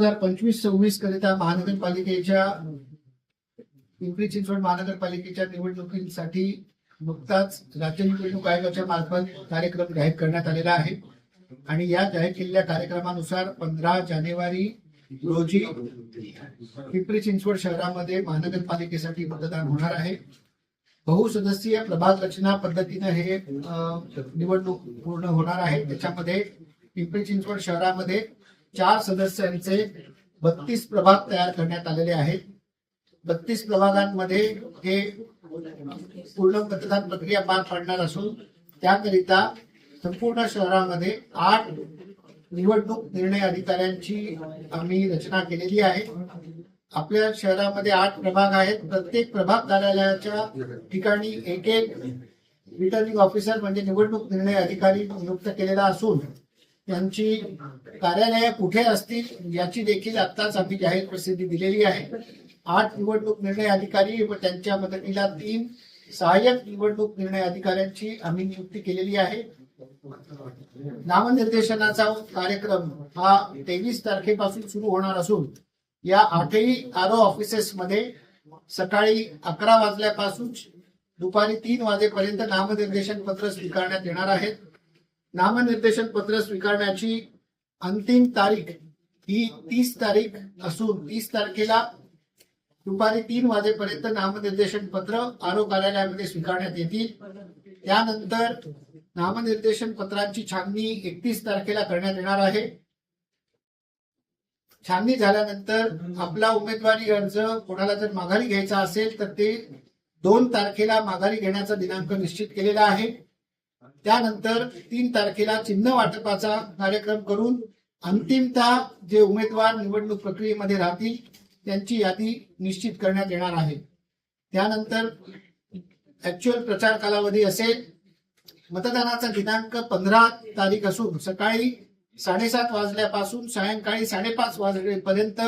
हजार पंचवीस सव्वीस करिता महानगरपालिकेच्या पिंपरी चिंचवड महानगरपालिकेच्या निवडणुकीसाठी नुकताच राज्य निवडणूक आयोगाच्या मार्फत कार्यक्रम जाहीर करण्यात आलेला आहे. आणि या जाहीर केलेल्या कार्यक्रमानुसार पंधरा जानेवारी रोजी पिंपरी चिंचवड शहरामध्ये महानगरपालिकेसाठी मतदान होणार आहे. बहुसदस्यीय प्रभाग रचना पद्धतीने हे निवडणूक पूर्ण होणार आहे. त्याच्यामध्ये पिंपरी चिंचवड शहरामध्ये चार सदस्यांचे बत्तीस प्रभाग तयार करण्यात आलेले आहेत. बत्तीस प्रभागांमध्ये हे पूर्ण मतदान प्रक्रिया पार पाडणार असून त्याकरिता संपूर्ण शहरामध्ये आठ निवडणूक निर्णय अधिकाऱ्यांची आम्ही रचना केलेली आहे. आपल्या शहरामध्ये आठ प्रभाग आहेत. प्रत्येक प्रभाग कार्यालयाच्या ठिकाणी एक एक रिटर्निंग ऑफिसर म्हणजे निवडणूक निर्णय अधिकारी नियुक्त केलेला असून त्यांची कार्यालय कुठे असतील याची देखील आताच आम्ही जाहीर प्रसिद्धी दिलेली आहे. आठ निवडणूक निर्णय अधिकारी व त्यांच्या मदतीला तीन सहाय्यक निवडणूक निर्णय अधिकाऱ्यांची आम्ही नियुक्ती केलेली आहे. नामनिर्देशनाचा कार्यक्रम हा तेवीस तारखेपासून सुरू होणार असून या आठही आरो ऑफिसेस मध्ये सकाळी अकरा वाजल्यापासून दुपारी तीन वाजेपर्यंत नामनिर्देशन पत्र स्वीकारण्यात येणार आहेत. नामनिर्देशन पत्र स्वीकारण्याची अंतिम तारीख ही तीस तारीख असून तीस तारखेला दुपारी तीन वाजेपर्यंत नामनिर्देशन पत्र आरो कार्यालयामध्ये स्वीकारण्यात येतील. त्यानंतर नामनिर्देशन पत्रांची छाननी एकतीस तारखेला करण्यात येणार आहे. छाननी झाल्यानंतर आपला उमेदवारी अर्ज कोणाला जर माघारी घ्यायचा असेल तर ते दोन तारखेला माघारी घेण्याचा दिनांक निश्चित केलेला आहे. त्यानंतर तीन तारखेला चिन्ह वाटपाचा कार्यक्रम करून अंतिमतः जे उमेदवार निवडणूक प्रक्रियेमध्ये राहतील त्यांची यादी निश्चित करण्यात येणार आहे. त्यानंतर ऍक्च्युअल प्रचार कालावधी असेल. मतदानाचा दिनांक पंधरा तारीख असून सकाळी साडेसात वाजल्यापासून सायंकाळी साडेपाच वाजेपर्यंत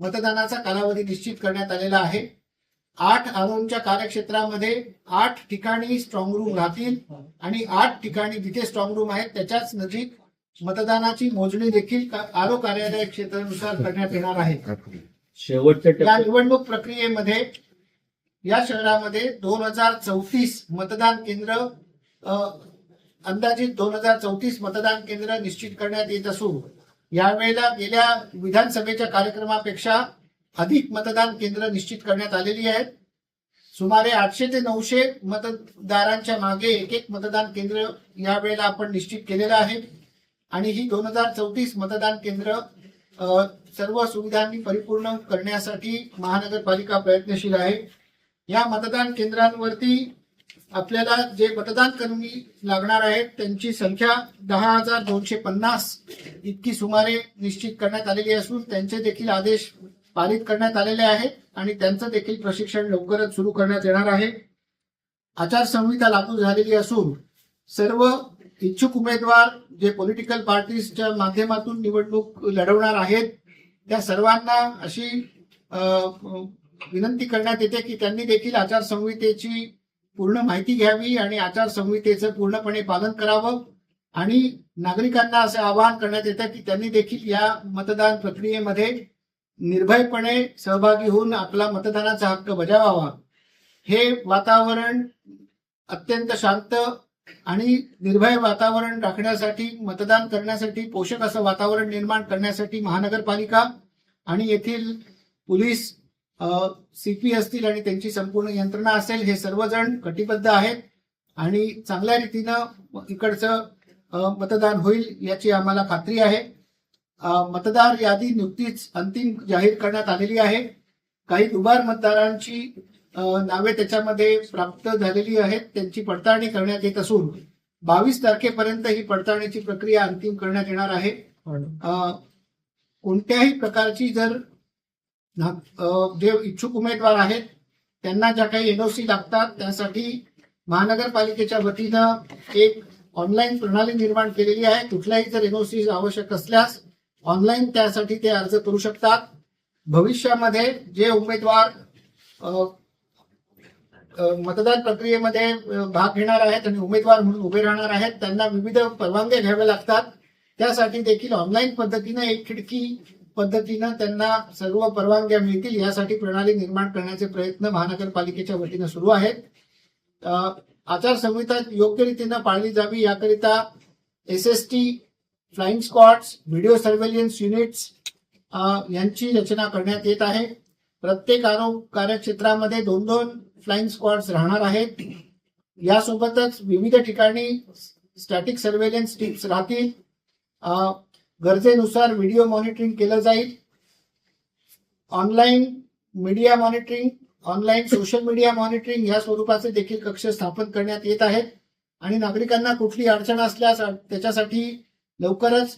मतदानाचा कालावधी निश्चित करण्यात आलेला आहे. आठ आरोंच्या कार्यक्षेत्रामध्ये आठ ठिकाणी स्ट्रॉंग रूम राहतील आणि आठ ठिकाणी जिथे स्ट्रॉंग रूम आहेत त्याच्याच नजीक मतदानाची मोजणी देखील आरो कार्यालय क्षेत्रानुसार करण्यात येणार आहे. शेवटच्या निवडणूक प्रक्रियेमध्ये या शहरामध्ये दोन हजार चौतीस मतदान केंद्र अंदाजित दोन हजार चौतीस मतदान केंद्र निश्चित करण्यात येत असून यावेळेला गेल्या विधानसभेच्या कार्यक्रमापेक्षा अधिक मतदान केंद्र निश्चित करण्यात आलेली आहेत. सुमारे आठशे ते नऊशे मतदारांच्या मागे एक एक मतदान केंद्र यावेळेला आपण निश्चित केलेलं आहे. आणि ही दोन हजार चौतीस मतदान केंद्र सर्व सुविधांनी परिपूर्ण करण्यासाठी महानगरपालिका प्रयत्नशील आहे. या मतदान केंद्रांवरती आपल्याला जे मतदान कर्मी लागणार आहेत त्यांची संख्या दहा हजार दोनशे पन्नास इतकी सुमारे निश्चित करण्यात आलेली असून त्यांचे देखील आदेश पारित करण्यात आलेले आहेत आणि त्यांचं देखील प्रशिक्षण लवकरच सुरू करण्यात येणार आहे. आचारसंहिता लागू झालेली असून सर्व इच्छुक उमेदवार जे पॉलिटिकल पार्टीजच्या माध्यमातून निवडणूक लढवणार आहेत त्या सर्वांना अशी विनंती करण्यात येते की त्यांनी देखील आचारसंहितेची पूर्ण माहिती घ्यावी आणि आचारसंहितेचं पूर्णपणे पालन करावं आणि नागरिकांना असं आवाहन करण्यात येतं की त्यांनी देखील या मतदान प्रक्रियेमध्ये निर्भयपणे सहभागी होऊन आपला मतदानाचा हक्क बजावावा. हे वातावरण अत्यंत शांत आणि निर्भय वातावरण राखण्यासाठी मतदान करण्यासाठी पोषक असं वातावरण निर्माण करण्यासाठी महानगरपालिका आणि येथील पोलीस सीपी असतील आणि त्यांची संपूर्ण यंत्रणा असेल हे सर्वजण कटिबद्ध आहेत आणि चांगल्या रीतीनं इकडचं मतदान होईल याची आम्हाला खात्री आहे. मतदार यादी नुकतीच अंतिम जाहीर करण्यात आलेली आहे. काही दुबार मतदारांची नावे त्याच्यामध्ये प्राप्त झालेली आहेत. त्यांची पडताळणी करण्यात येत असून बावीस तारखेपर्यंत ही पडताळणीची प्रक्रिया अंतिम करण्यात येणार आहे. कोणत्याही प्रकारची जर जे इच्छुक उमेदवार आहेत त्यांना ज्या काही एनओसी लागतात त्यासाठी महानगरपालिकेच्या वतीनं एक ऑनलाईन प्रणाली निर्माण केलेली आहे. कुठल्याही जर एनओसी आवश्यक असल्यास ऑनलाईन त्यासाठी ते अर्ज करू शकतात. भविष्यामध्ये जे उमेदवार मतदान प्रक्रियेमध्ये भाग घेणार आहेत आणि उमेदवार म्हणून उभे राहणार आहेत त्यांना विविध परवानग्या घ्याव्या लागतात. त्यासाठी देखील ऑनलाईन पद्धतीनं एक खिडकी पद्धतीनं त्यांना सर्व परवानग्या मिळतील यासाठी प्रणाली निर्माण करण्याचे प्रयत्न महानगरपालिकेच्या वतीनं सुरू आहेत. आचारसंहिता योग्य रीतीनं पाळली जावी याकरिता S S T flying squads video surveillance units यांची रचना करण्यात येत आहे. प्रत्येक आरोग्य कार्यक्षेत्रामध्ये दोन दोन फ्लाइंग स्क्वॉड्स राहणार आहेत. यासोबतच विविध ठिकाणी स्टॅटिक सर्व्हेलन्स टीम्स राहतील. गरजेनुसार व्हिडिओ मॉनिटरिंग केलं जाईल. Online media monitoring online social media monitoring या स्वरूपाचे देखील कक्ष स्थापन करण्यात येत आहेत. आणि नागरिकांना कुठली अडचण असल्यास त्याच्यासाठी लवकरच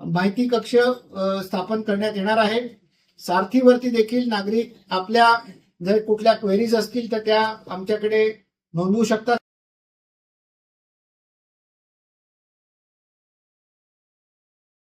माहिती कक्ष स्थापन करण्यात येणार आहे. सारथीवरती देखील नागरिक आपल्या जर कुठल्या क्वेरीज असतील तर त्या आमच्याकडे नोंदवू शकतात.